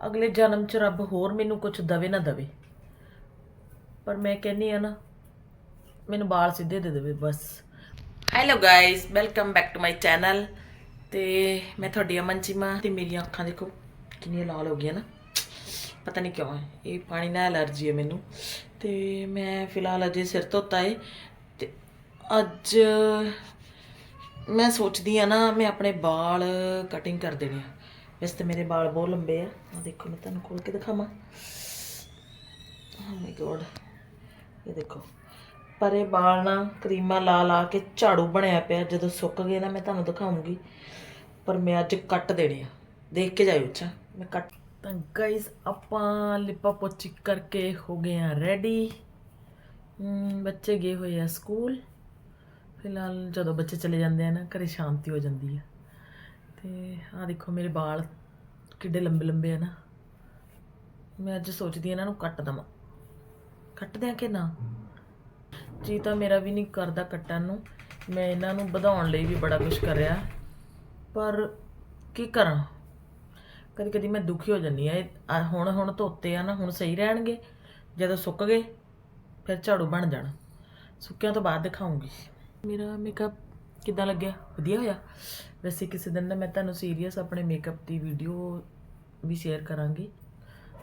ਅਗਲੇ ਜਨਮ ਚ ਰੱਬ ਹੋਰ ਮੈਨੂੰ ਕੁਝ ਦਵੇ ਨਾ ਦਵੇ। ਪਰ ਮੈਂ ਕਹਿੰਨੀ ਆ ਨਾ, ਮੈਨੂੰ ਬਾਲ ਸਿੱਧੇ ਦੇ ਦੇਵੇ ਬਸ। Hello guys welcome back to my channel ਤੇ ਮੈਂ ਤੁਹਾਡੀ ਅਮਨ ਚੀਮਾ ਤੇ ਮੇਰੀਆਂ ਅੱਖਾਂ ਦੇਖੋ ਕਿੰਨੀਆਂ ਲਾਲ ਹੋ ਗਈਆਂ ਨਾ। ਪਤਾ ਨਹੀਂ ਕਿਉਂ ਹੈ, ਇਹ ਪਾਣੀ ਨਾਲ ਐਲਰਜੀ ਹੈ ਮੈਨੂੰ। ਤੇ ਮੈਂ ਫਿਲਹਾਲ ਅਜੇ ਸਿਰ ਧੋਤਾ ਏ, ਤੇ ਅੱਜ ਮੈਂ ਸੋਚਦੀ ਆ ਨਾ, ਮੈਂ ਆਪਣੇ ਵਾਲ ਕਟਿੰਗ ਕਰ ਦੇਣੇ ਆ। ਵੈਸੇ ਤਾਂ ਮੇਰੇ ਵਾਲ ਬਹੁਤ ਲੰਬੇ ਆ। ਆ ਦੇਖੋ, ਮੈਂ ਤੁਹਾਨੂੰ ਖੋਲ ਕੇ ਦਿਖਾਵਾਂ। ਓ ਮਾਈ ਗੋਡ ਇਹ ਦੇਖੋ, ਪਰ ਇਹ ਵਾਲ ਨਾ ਕਰੀਮਾਂ ਲਾ ਲਾ ਕੇ ਝਾੜੂ ਬਣਿਆ ਪਿਆ। ਜਦੋਂ ਸੁੱਕ ਗਏ ਨਾ, ਮੈਂ ਤੁਹਾਨੂੰ ਦਿਖਾਉਂਗੀ। ਪਰ ਮੈਂ ਅੱਜ ਕੱਟ ਦੇਣੇ ਆ। ਦੇਖ ਕੇ ਜਾਇਓ ਅੱਛਾ। ਮੈਂ ਕੱਟ ਤਾਂ ਗਾਇਸ ਆਪਾਂ ਲਿਪਾ ਪੋਚੀ ਕਰਕੇ ਹੋ ਗਏ ਆ ਰੈਡੀ ਬੱਚੇ ਗਏ ਹੋਏ ਆ ਸਕੂਲ ਫਿਲਹਾਲ ਜਦੋਂ ਬੱਚੇ ਚਲੇ ਜਾਂਦੇ ਆ ਨਾ, ਘਰੇ ਸ਼ਾਂਤੀ ਹੋ ਜਾਂਦੀ ਆ। ਤੇ ਆ ਦੇਖੋ ਮੇਰੇ ਵਾਲ ਕਿੱਡੇ ਲੰਬੇ ਲੰਬੇ ਆ ਨਾ। ਮੈਂ ਅੱਜ ਸੋਚਦੀ ਆ ਇਹਨਾਂ ਨੂੰ ਕੱਟ ਦਵਾਂ। ਕੱਟ ਦਿਆਂ ਕਿ ਨਾ? ਜੀ ਤਾਂ ਮੇਰਾ ਵੀ ਨਹੀਂ ਕਰਦਾ ਕੱਟਣ ਨੂੰ। ਮੈਂ ਇਹਨਾਂ ਨੂੰ ਵਧਾਉਣ ਲਈ ਵੀ ਬੜਾ ਕੁਝ ਕਰਿਆ ਪਰ ਕੀ ਕਰਾਂ? ਕਦੀ ਕਦੀ ਮੈਂ ਦੁਖੀ ਹੋ ਜਾਂਦੀ ਆ ਇਹ ਆ ਹੁਣ ਹੁਣ ਧੋਤੇ ਆ ਨਾ, ਹੁਣ ਸਹੀ ਰਹਿਣਗੇ। ਜਦੋਂ ਸੁੱਕ ਗਏ, ਫਿਰ ਝਾੜੂ ਬਣ ਜਾਣਾ। ਸੁੱਕਿਆਂ ਤੋਂ ਬਾਅਦ ਦਿਖਾਉਂਗੀ। ਮੇਰਾ ਮੇਕਅਪ ਕਿੱਦਾਂ ਲੱਗਿਆ? ਵਧੀਆ ਹੋਇਆ? ਵੈਸੇ ਕਿਸੇ ਦਿਨ ਨਾ ਮੈਂ ਤੁਹਾਨੂੰ ਸੀਰੀਅਸ ਆਪਣੇ ਮੇਕਅਪ ਦੀ ਵੀਡੀਓ ਵੀ ਸ਼ੇਅਰ ਕਰਾਂਗੀ।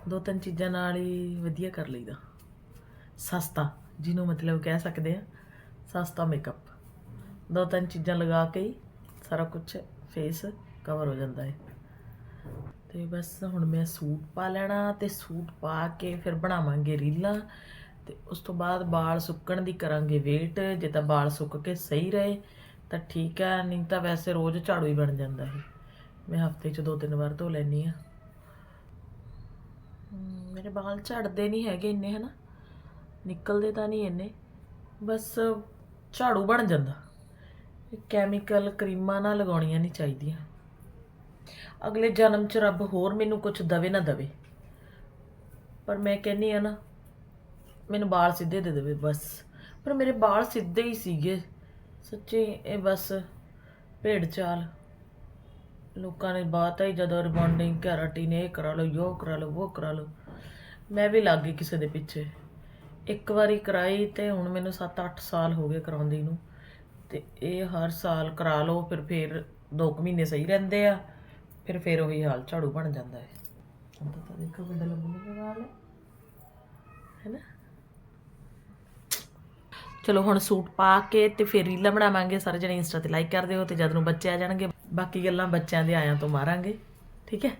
ਦੋ ਤਿੰਨ ਚੀਜ਼ਾਂ ਨਾਲ ਹੀ ਵਧੀਆ ਕਰ ਲਈਦਾ। ਸਸਤਾ, ਜਿਹਨੂੰ ਮਤਲਬ ਕਹਿ ਸਕਦੇ ਆ, ਸਸਤਾ ਮੇਕਅਪ ਦੋ ਤਿੰਨ ਚੀਜ਼ਾਂ ਲਗਾ ਕੇ ਹੀ ਸਾਰਾ ਕੁਝ ਫੇਸ ਕਵਰ ਹੋ ਜਾਂਦਾ ਹੈ। ਤੇ ਬਸ ਹੁਣ ਮੈਂ ਸੂਟ ਪਾ ਲੈਣਾ ਤੇ ਸੂਟ ਪਾ ਕੇ ਫਿਰ ਬਣਾਵਾਂਗੇ ਰੀਲਾਂ। ਤੇ ਉਸ ਤੋਂ ਬਾਅਦ ਵਾਲ ਸੁੱਕਣ ਦੀ ਕਰਾਂਗੇ ਵੇਟ ਜੇ ਤਾਂ ਵਾਲ ਸੁੱਕ ਕੇ ਸਹੀ ਰਹੇ। ਤਾਂ ਠੀਕ ਹੈ, ਨਹੀਂ ਤਾਂ ਵੈਸੇ ਰੋਜ਼ ਝਾੜੂ ਹੀ ਬਣ ਜਾਂਦਾ ਹੈ ਮੈਂ ਹਫ਼ਤੇ 'ਚ ਦੋ ਤਿੰਨ ਵਾਰ ਧੋ ਲੈਣੀ ਆ ਮੇਰੇ ਵਾਲ ਝੜਦੇ ਨਹੀਂ ਹੈਗੇ ਇੰਨੇ, ਹਨਾ? ਨਿਕਲਦੇ ਤਾਂ ਨਹੀਂ ਇੰਨੇ। ਬਸ ਝਾੜੂ ਬਣ ਜਾਂਦਾ। ਕੈਮੀਕਲ ਕਰੀਮਾਂ ਨਾ ਲਗਾਉਣੀਆਂ ਨਹੀਂ ਚਾਹੀਦੀਆਂ। ਅਗਲੇ ਜਨਮ ਚ ਰੱਬ ਹੋਰ ਮੈਨੂੰ ਕੁਝ ਦਵੇ ਨਾ ਦਵੇ। ਪਰ ਮੈਂ ਕਹਿੰਨੀ ਆ ਨਾ, ਮੈਨੂੰ ਵਾਲ ਸਿੱਧੇ ਦੇ ਦੇਵੇ, ਬਸ। ਪਰ ਮੇਰੇ ਵਾਲ ਸਿੱਧੇ ਹੀ ਸੀਗੇ। ਸੱਚੀ ਇਹ ਬਸ ਭੇਡ ਚਾਲ। ਲੋਕਾਂ ਨੇ ਬਾਤ ਆਈ ਜਦੋਂ ਰਿਬੌਂਡਿੰਗ ਨੇ, ਇਹ ਕਰਾ ਲਓ, ਯੋ ਕਰਾ ਲਓ ਉਹ ਕਰਾ ਲਓ। ਮੈਂ ਵੀ ਲੱਗ ਗਈ ਕਿਸੇ ਦੇ ਪਿੱਛੇ। ਇੱਕ ਵਾਰੀ ਕਰਾਈ ਤੇ ਹੁਣ ਮੈਨੂੰ 7-8 ਸਾਲ ਹੋ ਗਏ ਕਰਾਉਂਦੀ ਨੂੰ। ਤੇ ਇਹ ਹਰ ਸਾਲ ਕਰਾ ਲਓ, ਫਿਰ ਫਿਰ 2 ਮਹੀਨੇ ਸਹੀ ਰਹਿੰਦੇ ਆ, ਫਿਰ ਫਿਰ ਉਹੀ ਹਾਲ ਝਾੜੂ ਬਣ ਜਾਂਦਾ ਹੈ। ਹੁਣ ਤਾਂ ਦੇਖੋ ਕਿੰਨਾ ਲੰਬਾ ਵਾਲ ਹੈ ਹੈਨਾ ਚਲੋ ਹੁਣ ਸੂਟ ਪਾ ਕੇ ਤੇ ਫਿਰ ਰੀਲਾਂ ਬਣਾਵਾਂਗੇ ਸਾਰੇ ਜਣੇ ਇੰਸਟਾ ਤੇ ਲਾਈਕ ਕਰ ਦਿਓ ਤੇ ਜਦ ਨੂੰ ਬੱਚੇ ਆ ਜਾਣਗੇ ਬਾਕੀ ਗੱਲਾਂ ਬੱਚਿਆਂ ਦੇ ਆਇਆਂ ਤੋਂ ਮਾਰਾਂਗੇ ਠੀਕ ਹੈ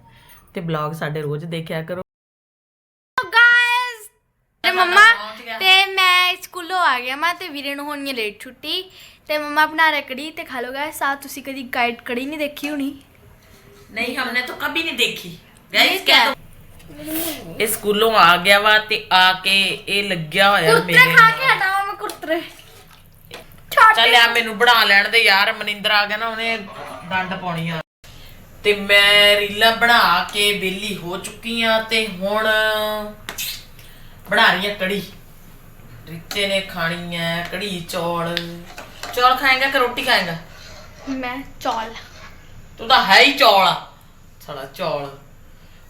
ਤੇ ਬਲੌਗ ਸਾਡੇ ਰੋਜ਼ ਦੇਖਿਆ ਕਰੋ ਗਾਇਸ ਤੇ ਮੰਮਾ ਤੇ ਮੈਂ ਸਕੂਲੋਂ ਆ ਗਿਆ ਮੈਂ ਤੇ ਵੀਰੇ ਨੂੰ ਹੋਣੀ ਹੈ ਲੇਟ ਛੁੱਟੀ ਤੇ ਮੰਮਾ ਬਣਾ ਰਹੇ ਕੜੀ ਤੇ ਖਾ ਲੋ ਗਾਇਸ ਆ ਤੁਸੀਂ ਕਦੀ ਗਾਈਡ ਕੜੀ ਨਹੀਂ ਦੇਖੀ ਹੋਣੀ ਨਹੀਂ हमने तो कभी नहीं देखी गाइस क्या ਇਹ ਸਕੂਲੋਂ ਆ ਗਿਆ ਵਾ ਤੇ ਆ ਕੇ ਇਹ ਲੱਗਿਆ ਹੋਇਆ ਕੁਰਤਰੇ ਮੇਰੇ ਖਾ ਕੇ ਹਟਾਵਾਂ ਮੈਂ ਕੁਰਤਰੇ ਚੱਲ ਆ ਮੈਨੂੰ ਬਣਾ ਲੈਣ ਦੇ ਯਾਰ ਮਨਿੰਦਰ ਆ ਗਿਆ ਨਾ ਉਹਨੇ ਡੰਡ ਪਾਉਣੀ ਆ ਤੇ ਮੈਂ ਰੀਲਾਂ ਬਣਾ ਕੇ ਵਿਹਲੀ ਹੋ ਚੁੱਕੀ ਆ ਤੇ ਹੁਣ ਬਣਾ ਰਹੀ ਆ ਕੜੀ। ਰਿੱਤੇ ਨੇ ਖਾਣੀ ਹੈ ਕੜੀ ਚੌਲ। ਚੌਲ ਖਾਏਗਾ ਕਿ ਰੋਟੀ ਖਾਏਗਾ? ਮੈਂ ਚੌਲ। ਤੂੰ ਤਾਂ ਹੈ ਹੀ ਚੌਲ ਆ। ਸਾਲਾ ਚੌਲ।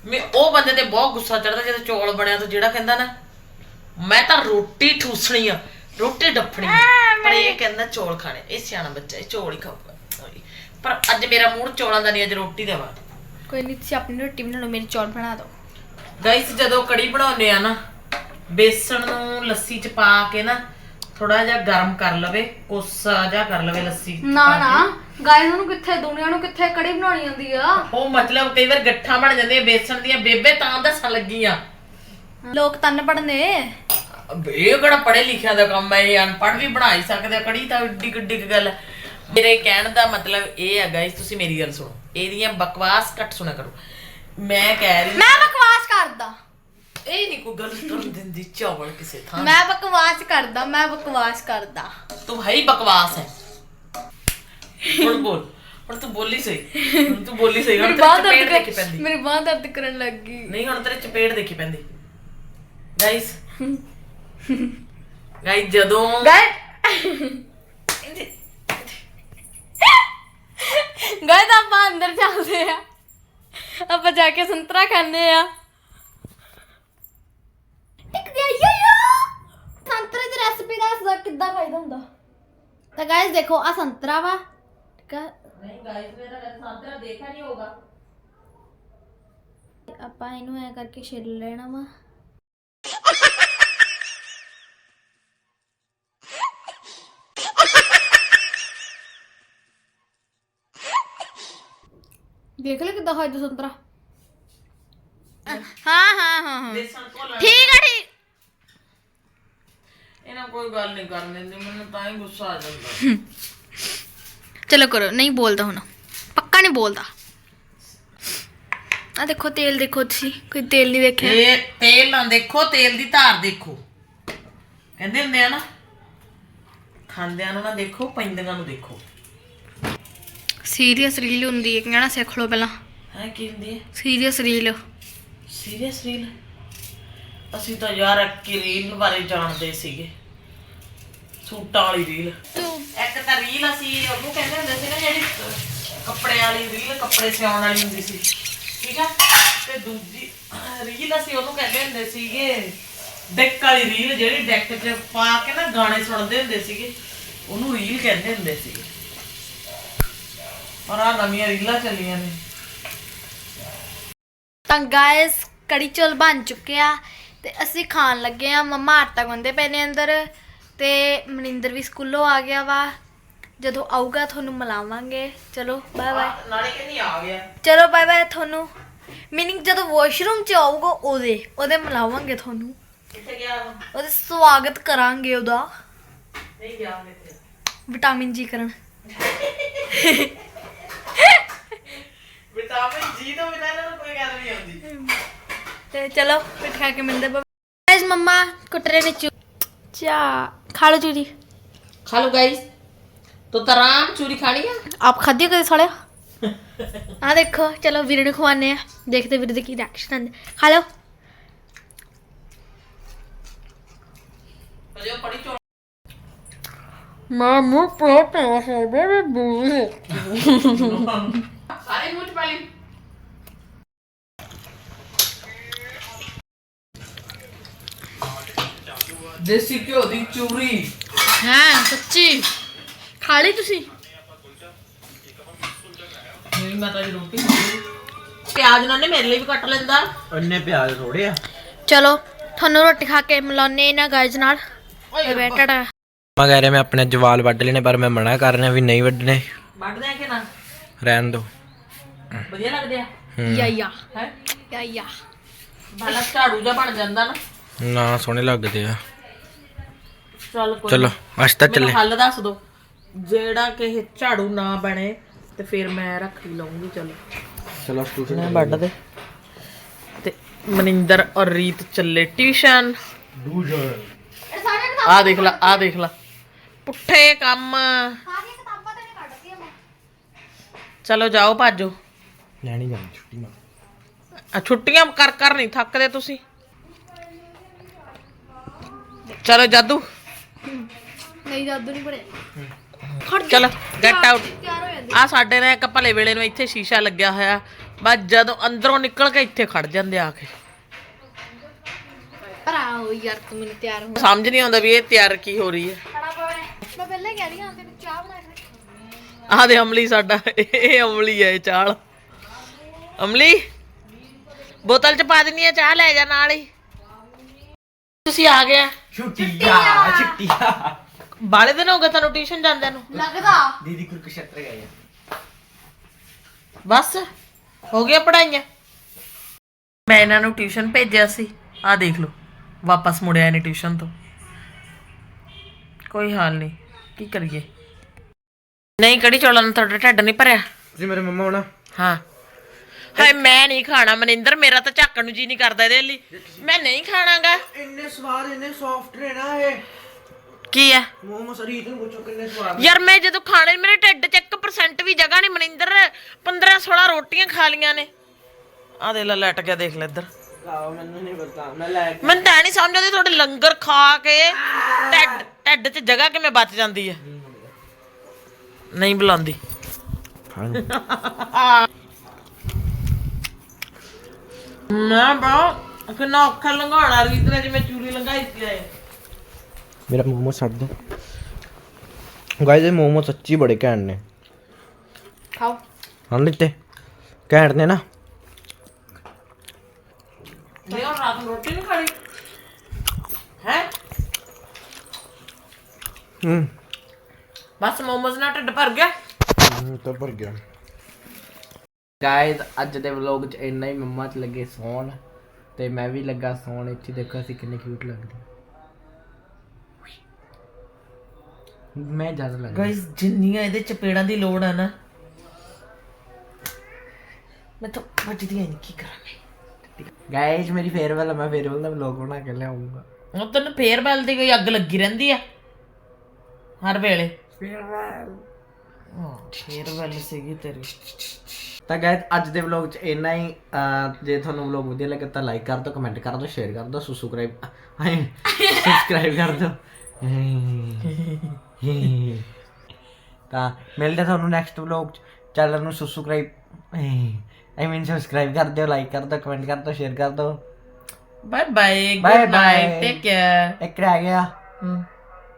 ਮੈਂ ਉਹ ਬੰਦੇ ਤੇ ਬਹੁਤ ਗੁੱਸਾ ਚੜਦਾ ਜਦੋਂ ਚੌਲ ਬਣਿਆ ਤਾਂ ਜਿਹੜਾ ਕਹਿੰਦਾ ਨਾ ਮੈਂ ਤਾਂ ਰੋਟੀ ਠੂਸਣੀ ਆ। ਰੋਟੀ ਡੱਫਣੀ। ਆ ਪਰ ਇਹ ਕਹਿੰਦਾ ਚੌਲ ਖਾਣੇ ਇਹ ਸਿਆਣਾ ਬੱਚਾ ਇਹ ਚੌਲ ਹੀ ਖਾਊਗਾ। ਪਰ ਅੱਜ ਮੇਰਾ ਮੂਡ ਚੌਲਾਂ ਦਾ ਨਹੀਂ ਅੱਜ ਰੋਟੀ ਦਾ ਵਾ ਕੋਈ ਨਹੀਂ ਤੁਸੀਂ ਆਪਣੀ ਰੋਟੀ ਬਣਾ ਲਓ ਮੇਰੀ ਚੌਲ ਬਣਾ ਦਿਓ। ਗਾਇਸ ਜਦੋਂ ਕੜੀ ਬਣਾਉਂਦੇ ਆ ਨਾ ਬੇਸਣ ਨੂੰ ਲੱਸੀ ਚ ਪਾ ਕੇ ਨਾ ਥੋੜਾ ਜਿਹਾ ਗਰਮ ਕਰ ਲਵੇ ਕੋਸਾ ਜਿਹਾ ਕਰ ਲਵੇ ਲੱਸੀ 'ਚ ਨਾ ਪਾ ਕੇ। ਨਾ ਗਾਇਸ ਨੂੰ ਕਿੱਥੇ ਦੁਨੀਆ ਨੂੰ ਕਿੱਥੇ ਕੜੀ ਬਣਾਉਣੀ ਆਉਂਦੀ ਆ? ਉਹ ਮਤਲਬ ਕਈ ਵਾਰ ਗੱਠਾਂ ਬਣ ਜਾਂਦੀਆਂ ਬੇਸਣ ਦੀਆਂ ਬੇਬੇ ਤਾਂ ਦੱਸਣ ਲੱਗੀਆਂ। ਲੋਕ ਤੰਨ ਪੜਨੇ ਇਹ ਕਿਹੜਾ ਪੜ੍ਹੇ ਲਿਖਿਆ ਦਾ ਕੰਮ ਹੈ? ਇਹ ਅਨਪੜ੍ਹ ਵੀ ਬਣਾ ਹੀ ਸਕਦੇ ਆ ਕੜੀ ਤਾਂ ਏਡੀ ਕੁ ਗੱਲ। ਹੈ ਮੇਰੇ ਕਹਿਣ ਦਾ ਮਤਲਬ ਇਹ ਹੈ ਗਾਇਸ ਤੁਸੀਂ ਮੇਰੀ ਗੱਲ ਸੁਣੋ। ਇਹਦੀਆਂ ਬਕਵਾਸ ਘੱਟ ਸੁਣਿਆ ਕਰੋ। ਮੈਂ ਕਹਿ ਰਹੀ ਮੈਂ ਬਕਵਾਸ ਕਰਦਾ। ਇਹ ਨਹੀਂ ਕੋਈ ਗੱਲ ਕਰਨ ਦਿੰਦੀ ਚੌਵਲ ਕਿਸੇ ਥਾਂ ਮੈਂ ਬਕਵਾਸ ਕਰਦਾ ਮੈਂ ਬਕਵਾਸ ਕਰਦਾ। ਤੂੰ ਹੈ ਹੀ ਬਕਵਾਸ ਹੈ। ਹੁਣ ਬੋਲ। ਹੁਣ ਤੂੰ ਬੋਲੀ ਸਹੀ। ਹੁਣ ਤੂੰ ਬੋਲੀ ਸਹੀ। ਹੁਣ ਮੇਰੀ ਤੇਰੇ ਬਾਹ ਚਪੇੜ ਦੇਖੀ ਦਰਦ ਪੈਂਦੀ। ਮੇਰੀ ਬਾਹ ਦਰਦ ਕਰਨ ਲੱਗ ਗਈ। ਨਹੀਂ ਹੁਣ ਤੇਰੇ ਚਪੇੜ ਦੇਖੀ ਪੈਂਦੀ। ਗਾਇਸ ਗਾਇਸ ਜਦੋਂ ਗਾਇਸ ਗਾਇਸ ਆਪਾਂ ਅੰਦਰ ਚੱਲਦੇ ਆ। ਆਪਾਂ ਜਾ ਕੇ ਸੰਤਰਾ ਖਾਣੇ ਆ। ਟਿਕ ਗਿਆ ਯੋ ਯੋ। ਸੰਤਰੇ ਦੀ ਰੈਸਪੀ ਦੱਸਦਾ ਕਿੱਦਾਂ ਖਾਈਦਾ ਹੁੰਦਾ? ਤਾਂ ਗਾਇਸ ਦੇਖੋ ਆ ਸੰਤਰਾ ਵਾ। ਠੀਕ ਆ। ਨਹੀਂ ਗਾਇਸ ਮੇਰਾ ਸੰਤਰਾ ਦੇਖਾ ਨਹੀਂ ਹੋਗਾ ਆਪਾਂ ਇਹਨੂੰ ਐ ਕਰਕੇ ਛਿੱਲ ਲੈਣਾ ਵਾ। ਦੇਖ ਲੈ ਕਿੱਦਾਂ ਖਾਈਦਾ ਸੰਤਰਾ। ਹਾਂ ਹਾਂ ਹਾਂ ਹਾਂ। ਬੇਸਣ ਠੀਕ ਆ ਠੀਕ। ਇਹਨਾਂ ਕੋਈ ਗੱਲ ਨਹੀਂ ਕਰਨ ਦਿੰਦੇ ਮੈਨੂੰ ਤਾਂ ਹੀ ਗੁੱਸਾ ਆ ਜਾਂਦਾ। ਚਲੋ ਕਰੋ ਨਹੀਂ ਬੋਲਦਾ ਹੁਣ। ਪੱਕਾ ਨਹੀਂ ਬੋਲਦਾ। ਆ ਦੇਖੋ ਤੇਲ ਦੇਖੋ ਤੁਸੀਂ। ਕੋਈ ਤੇਲ ਨਹੀਂ ਦੇਖਿਆ ਤੇ ਤੇਲ ਨਾ ਦੇਖੋ ਤੇਲ ਦੀ ਧਾਰ ਦੇਖੋ। ਕਹਿੰਦੇ ਹੁੰਦੇ ਆ ਨਾ ਖਾਂਦਿਆਂ ਨੂੰ ਨਾ ਦੇਖੋ ਪੈਂਦਿਆਂ ਨੂੰ ਦੇਖੋ। ਸੀਰੀਅਸ ਰੀਲ ਹੁੰਦੀ ਹੈ ਕਹਿਣਾ ਸਿੱਖ ਲਓ ਪਹਿਲਾਂ। ਹੈ ਕੀ ਹੁੰਦੀ ਹੈ? ਸੀਰੀਅਸ ਰੀਲ ਸੀਰੀਅਸ ਰੀਲ ਅਸੀਂ ਤਾਂ ਯਾਰ ਇੱਕ ਰੀਲ ਬਾਰੇ ਜਾਣਦੇ ਸੀਗੇ। ਸੂਟਾਂ ਵਾਲੀ ਰੀਲ ਇੱਕ ਤਾਂ ਰੀਲ ਅਸੀਂ ਉਹਨੂੰ ਕਹਿੰਦੇ ਹੁੰਦੇ ਸੀ ਨਾ ਜਿਹੜੀ ਕੱਪੜੇ ਵਾਲੀ ਰੀਲ ਕੱਪੜੇ ਸਿਉਣ ਵਾਲੀ ਹੁੰਦੀ ਸੀ। ਠੀਕ ਆ? ਤੇ ਦੂਜੀ ਰੀਲ ਅਸੀਂ ਉਹਨੂੰ ਕਹਿੰਦੇ ਹੁੰਦੇ ਸੀਗੇ ਡੈਕ ਵਾਲੀ ਰੀਲ ਜਿਹੜੀ ਡੈਕ 'ਚ ਪਾ ਕੇ ਨਾ ਗਾਣੇ ਸੁਣਦੇ ਹੁੰਦੇ ਸੀਗੇ ਉਹਨੂੰ ਰੀਲ ਕਹਿੰਦੇ ਹੁੰਦੇ ਸੀਗੇ। ਔਰ ਆ ਨਵੀਆਂ ਰੀਲਾਂ ਚੱਲੀਆਂ ਨੇ। ਤਾਂ ਗਾਇਸ ਕੜੀ ਚੌਲ ਬਣ ਚੁੱਕੇ ਆ ਤੇ ਅਸੀਂ ਖਾਣ ਲੱਗੇ ਆ। ਮੰਮਾ ਆਟਾ ਗੁੰਦੇ ਪਏ ਨੇ ਅੰਦਰ ਤੇ ਮਨਿੰਦਰ ਵੀ ਸਕੂਲੋਂ ਆ ਗਿਆ ਵਾ। ਜਦੋਂ ਆਊਗਾ ਤੁਹਾਨੂੰ ਮਿਲਾਵਾਂਗੇ। ਚਲੋ ਬਾਏ ਬਾਏ ਨਾਲੇ ਕਹਿੰਦੀ ਆ ਗਿਆ। ਚਲੋ ਬਾਏ ਬਾਏ ਤੁਹਾਨੂੰ। ਮੀਨਿੰਗ ਜਦੋਂ ਵਾਸ਼ਰੂਮ ਚ ਆਊਗਾ ਉਹਦੇ ਉਹਦੇ ਮਿਲਾਵਾਂਗੇ ਤੁਹਾਨੂੰ। ਕਿੱਥੇ ਗਿਆ ਉਹ? ਉਹਦੇ ਸਵਾਗਤ ਕਰਾਂਗੇ ਉਹਦਾ। ਨਹੀਂ ਗਿਆ ਕਿੱਥੇ ਵਿਟਾਮਿਨ ਜੀ ਕਰਨ। ਵਿਟਾਮਿਨ ਜੀ ਤੋਂ ਬਿਨਾਂ ਇਹਨਾਂ ਨੂੰ ਕੋਈ ਗੱਲ ਨਹੀਂ ਆਉਂਦੀ। ਤੇ ਚਲੋ ਫਿਰ ਖਾ ਕੇ ਮਿਲਦੇ ਗਾਇਸ ਮੰਮਾ ਕੁਟਰੇ ਨੇ ਚੂ ਚਾ ਖਾ ਲਓ ਚੂਰੀ। ਖਾ ਲੋ ਗਾਈਸ ਤੋ ਤਰਾਮ ਚੂਰੀ ਖਾਣੀ ਆ। ਆਪ ਖਾਧੀ ਕਦੇ ਸਾਲਿਆ ਆ ਦੇਖੋ ਚਲੋ ਵੀਰੇ ਨੂੰ ਖਵਾਨੇ ਆ। ਦੇਖਦੇ ਵੀਰੇ ਦੇ ਕੀ ਰਿਐਕਸ਼ਨ ਆਂਦੇ ਖਾ ਲਓ। ਅਜੇ ਪੜੀ ਚੋ ਮੈਂ ਮੂੰਹ ਪੋਟ ਹੈ। ਬੇਬੀ ਬੂਲੇ ਸਾਰੇ ਮੂੰਹ ਚ ਪਾ ਲਈ ਦੇਸੀ ਘਿਓ ਦੀ ਚੂਰੀ। ਹਾਂ ਸੱਚੀ? ਖਾ ਲਈ ਤੁਸੀਂ? ਮੇਰੀ ਮਾਤਾ ਜੀ ਰੋਟੀ ਪਿਆਜ਼ ਨਾਲ ਨੇ ਮੇਰੇ ਲਈ ਵੀ ਕੱਟ ਲੈਂਦਾ। ਇੰਨੇ ਪਿਆਜ਼ ਥੋੜੇ ਆ। ਚਲੋ ਤੁਹਾਨੂੰ ਰੋਟੀ ਖਾ ਕੇ ਮਿਲਾਉਣੇ ਇਹਨਾਂ ਗਾਇਜ਼ ਨਾਲ। ਤੇ ਬੈਠੜਾ ਮੈਂ ਕਹਿ ਰਿਹਾ ਮੈਂ ਆਪਣੇ ਜਵਾਲ ਵੱਢ ਲੈਣੇ ਪਰ ਮੈਂ ਮਨਾ ਕਰ ਰਿਹਾ ਵੀ ਨਹੀਂ ਵੱਢਣੇ। ਵੱਢਦੇ ਆ ਕਿ ਨਾ? ਰਹਿਣ ਦੋ ਵਧੀਆ ਲੱਗਦੇ ਆ? ਯਾ ਯਾ। ਹੈ? ਯਾ ਯਾ। ਬਾਲਾ ਝਾੜੂ ਜਿਹਾ ਬਣ ਜਾਂਦਾ ਨਾ। ਨਾ ਸੋਹਣੇ ਲੱਗਦੇ ਆ। ਚੱਲ ਕੋਈ ਚਲੋ ਅੱਜ ਤਾਂ ਮੈਨੂੰ ਚੱਲੇ। ਹੱਲ ਦੱਸ ਦੋ। ਜਿਹੜਾ ਕਿ ਇਹ ਝਾੜੂ ਨਾ ਬਣੇ ਤੇ ਫਿਰ ਮੈਂ ਰੱਖ ਹੀ ਲਵਾਂਗੀ ਚਲੋ। ਚਲੋ ਨਾ ਵੱਢ ਦੇ। ਤੇ ਮਨਿੰਦਰ ਔਰ ਰੀਤ ਚੱਲੇ ਟਿਊਸ਼ਨ। ਆ ਦੇਖ ਲਾ ਆ ਦੇਖ ਲਾ। ਪੁੱਠੇ ਕੰਮ। ਸਾਰੀਆਂ ਕਿਤਾਬਾਂ ਤਾਂ ਨਹੀਂ ਕੱਢਤੀਆਂ ਮੈਂ। ਚਲੋ ਜਾਓ ਭਾਜੋ। ਲੈਣੀ ਜਾਣੀ ਛੁੱਟੀ ਨਾ। ਆ ਛੁੱਟੀਆਂ ਕਰ ਕਰ ਨਹੀਂ ਥੱਕਦੇ ਤੁਸੀਂ? ਚਲੋ ਜਾਦੂ। ਨਹੀਂ ਜਾਦੂ ਨਹੀਂ ਪੜਿਆ ਚਲੋ ਗੈਟ ਆਊਟ ਤਿਆਰ ਹੋ ਜਾਂਦੇ। ਆ ਸਾਡੇ ਨੇ ਇੱਕ ਭਲੇ ਵੇਲੇ ਨੂੰ ਇੱਥੇ ਸ਼ੀਸ਼ਾ ਲੱਗਿਆ ਹੋਇਆ। ਬਸ ਜਦੋਂ ਅੰਦਰੋਂ ਨਿਕਲ ਕੇ ਇੱਥੇ ਖੜ ਜਾਂਦੇ ਆ ਕੇ। ਪਰ ਆਓ ਯਾਰ ਤੂੰ ਮੈਨੂੰ ਤਿਆਰ ਹੋ। ਸਮਝ ਨਹੀਂ ਆਉਂਦਾ ਵੀ ਇਹ ਤਿਆਰ ਕੀ ਹੋ ਰਹੀ ਹੈ। ਖੜਾ ਮੈਂ। ਪਹਿਲਾਂ ਹੀ ਕਹਿ ਰਹੀ ਹਾਂ ਤੇ ਚਾਹ ਬਣਾ ਕੇ ਆਹ ਦੇ ਅਮਲੀ ਸਾਡਾ ਇਹ ਅਮਲੀ ਹੈ ਇਹ ਚਾਲ ਅਮਲੀ ਬੋਤਲ ਚ ਪਾ ਦਿੰਨੀ ਆ ਚਾਹ ਲੈ ਜਾ ਨਾਲ ਹੀ। ਤੁਸੀਂ ਆ ਗਿਆ ਛੁੱਟੀਆਂ ਛੁੱਟੀਆਂ। ਬਾਲੇ ਦਿਨ ਹੋ ਗਏ ਤੁਹਾਨੂੰ ਟਿਊਸ਼ਨ ਜਾਂਦਿਆਂ ਨੂੰ। ਲੱਗਦਾ। ਦੀਦੀ ਕੁਰਕਸ਼ੇਤਰ ਗਏ ਆ। ਬਸ ਹੋ ਗਿਆ ਪੜਾਈਆਂ ਮੈਂ ਇਹਨਾਂ ਨੂੰ ਟਿਊਸ਼ਨ ਭੇਜਿਆ ਸੀ। ਆਹ ਦੇਖ ਲਓ ਵਾਪਸ ਮੁੜਿਆ ਇਹਨੇ ਟਿਊਸ਼ਨ ਤੋਂ। ਕੋਈ ਹਾਲ ਨਹੀਂ ਕੀ ਕਰੀਏ? ਨਹੀਂ ਕੜੀ ਚੌਲਾਂ ਨਾਲ ਤੁਹਾਡਾ ਢਿੱਡ ਨਹੀਂ ਭਰਿਆ? ਤੁਸੀਂ ਮੇਰੇ ਮੰਮਾ ਹੋਣਾ? ਹਾਂ। ਹਾਏ ਮੈਂ ਨਹੀਂ ਖਾਣਾ ਮਨਿੰਦਰ ਮੇਰਾ ਤਾਂ ਝਾਕਣ ਨੂੰ ਜੀ ਨਹੀਂ ਕਰਦਾ ਇਹਦੇ ਲਈ। ਮੈਂ ਨਹੀਂ ਖਾਣਾਗਾ। ਇੰਨੇ ਸਵਾਦ ਇੰਨੇ ਸੌਫਟ ਨੇ ਨਾ ਇਹ। ਕੀ ਆ? ਮੋਮੋ ਰੀਤ ਨੂੰ ਪੁੱਛੋ ਕਿੰਨੇ ਸਵਾਦ ਯਾਰ ਮੈਂ ਜਦੋਂ ਖਾਣੇ ਮੇਰੇ ਢਿੱਡ 'ਚ 1% ਵੀ ਜਗ੍ਹਾ ਨਹੀਂ ਮਨਿੰਦਰ। 15 16 ਰੋਟੀਆਂ ਖਾ ਲੀਆਂ ਨੇ। ਆ ਦੇ ਲੈ ਲਟ ਗਿਆ ਦੇਖ ਲੈ ਇੱਧਰ। ਆਓ ਮੈਨੂੰ ਨਹੀਂ ਪਤਾ ਮੈਂ ਲੈ ਮੈਨੂੰ ਤਾਂ ਇਹ ਨਹੀਂ ਸਮਝ ਆਉਂਦੀ ਤੁਹਾਡੇ ਲੰਗਰ ਖਾ ਕੇ। ਢਿੱਡ ਢਿੱਡ 'ਚ ਜਗ੍ਹਾ ਕਿਵੇਂ ਬਚ ਜਾਂਦੀ ਹੈ ਨਹੀਂ ਬੁਲਾਉਂਦੀ। ਮੈਂ ਬਾ ਕਿੰਨਾ ਔਖਾ ਲੰਘਾਉਣਾ ਰੀਤ ਨੇ ਜਿਵੇਂ ਚੂਰੀ ਲੰਘਾਈ ਸੀ ਆਏ ਮੇਰਾ ਮੋਮੋ ਛੱਡ ਦੋ। ਗਾਇਸ ਇਹ ਮੋਮੋ ਸੱਚੀ ਬੜੇ ਘੈਂਟ ਨੇ। ਖਾਓ। ਹਾਂ ਲਿੱਤੇ ਘੈਂਟ ਨੇ ਨਾ। ਨਹੀਂ ਉਹ ਰਾਤ ਨੂੰ ਰੋਟੀ ਨਹੀਂ ਖਾਣੀ? ਹੈ? ਹੂੰ। ਬਸ ਮੋਮੋਜ਼ ਨਾਲ ਢਿੱਡ ਭਰ ਗਿਆ? ਤਾਂ ਭਰ ਗਿਆ। ਗਾਇਸ ਅੱਜ ਦੇ ਵਲੌਗ 'ਚ ਇੰਨਾ ਹੀ ਮੰਮਾ 'ਚ ਲੱਗੇ ਸੌਣ ਤੇ ਮੈਂ ਵੀ ਲੱਗਾ ਸੌਣ ਇੱਥੇ ਦੇਖੋ ਅਸੀਂ ਕਿੰਨੇ ਕਿਊਟ ਲੱਗਦੇ ਮੈਂ ਜ਼ਿਆਦਾ ਲੱਗ ਗਾਇਸ ਜਿੰਨੀਆਂ ਇਹਦੇ ਚਪੇੜਾਂ ਦੀ ਲੋੜ ਆ ਨਾ ਮੈਂ ਤਾਂ ਵੱਜਦੀਆਂ ਨਹੀਂ ਕੀ ਕਰਾਂ ਮੈਂ? ਗਾਇਸ ਮੇਰੀ ਫੇਅਰਵੈਲ ਆ, ਮੈਂ ਫੇਅਰਵੈਲ ਦਾ ਵਲੌਗ ਬਣਾ ਕੇ ਲਿਆਉਂਗਾ ਉਹ ਤੈਨੂੰ ਫੇਰ ਬੈਲ ਦੀ ਕੋਈ ਅੱਗ ਲੱਗੀ ਰਹਿੰਦੀ ਆ? ਹਰ ਵੇਲੇ। ਫੇਅਰਵੈਲ ਬੈਲ ਸੀਗੀ ਤੇਰੀ। ਤਾਂ ਗਾਇਸ ਅੱਜ ਦੇ ਵਲੌਗ 'ਚ ਇੰਨਾ ਹੀ ਅਹ ਜੇ ਤੁਹਾਨੂੰ ਵਲੌਗ ਵਧੀਆ ਲੱਗਾ ਤਾਂ ਲਾਈਕ ਕਰ ਦਿਓ ਕਮੈਂਟ ਕਰ ਦਿਓ ਸ਼ੇਅਰ ਕਰ ਦਿਓ ਸਬਸਕ੍ਰਾਈਬ ਸਬਸਕ੍ਰਾਈਬ ਕਰ ਦਿਓ। ਤਾਂ ਮਿਲਦੇ ਤੁਹਾਨੂੰ ਨੈਕਸਟ ਵਲੌਗ 'ਚ। ਚੈਨਲ ਨੂੰ ਸਬਸਕ੍ਰਾਈਬ ਆਈ ਮੀਨ ਸਬਸਕ੍ਰਾਈਬ ਕਰ ਦਿਓ ਲਾਈਕ ਕਰ ਦਿਓ ਕਮੈਂਟ ਕਰ ਦਿਓ ਸ਼ੇਅਰ ਕਰ ਦਿਓ। Bye bye Bye good. Night take care ਇੱਕ ਰਹਿ ਗਿਆ।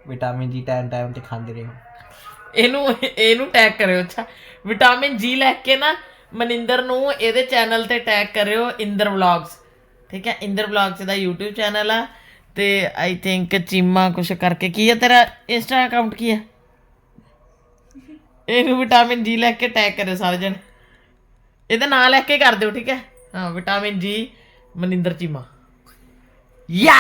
ਵਿਟਾਮਿਨ ਜੀ ਟਾਈਮ ਟਾਈਮ ਤੇ ਖਾਂਦੇ ਰਹੋ। ਇਹਨੂੰ ਇਹਨੂੰ ਟੈਗ ਕਰਿਓ ਅੱਛਾ। ਵਿਟਾਮਿਨ ਜੀ ਲੈ ਕੇ ਨਾ ਮਨਿੰਦਰ ਨੂੰ ਇਹਦੇ ਚੈਨਲ ਤੇ ਟੈਗ ਕਰਿਓ ਇੰਦਰ ਵਲੌਗਸ ਠੀਕ ਹੈ, ਇੰਦਰ ਵਲੌਗਸ ਦਾ YouTube ਚੈਨਲ ਆ ਤੇ ਆਈ ਥਿੰਕ ਚੀਮਾ ਕੁਛ ਕਰਕੇ ਕੀ ਹੈ ਤੇਰਾ ਇੰਸਟਾ ਅਕਾਊਂਟ ਕੀ ਹੈ ਇਹਨੂੰ ਵਿਟਾਮਿਨ ਜੀ ਲੈ ਕੇ ਟੈਗ ਕਰਿਓ ਸਾਰੇ ਜਣ। ਇਹਦਾ ਨਾਂ ਲੈ ਕੇ ਕਰ ਦਿਓ, ਠੀਕ ਹੈ? ਹਾਂ ਵਿਟਾਮਿਨ ਜੀ ਮਨਿੰਦਰ ਚੀਮਾ। ਯਾ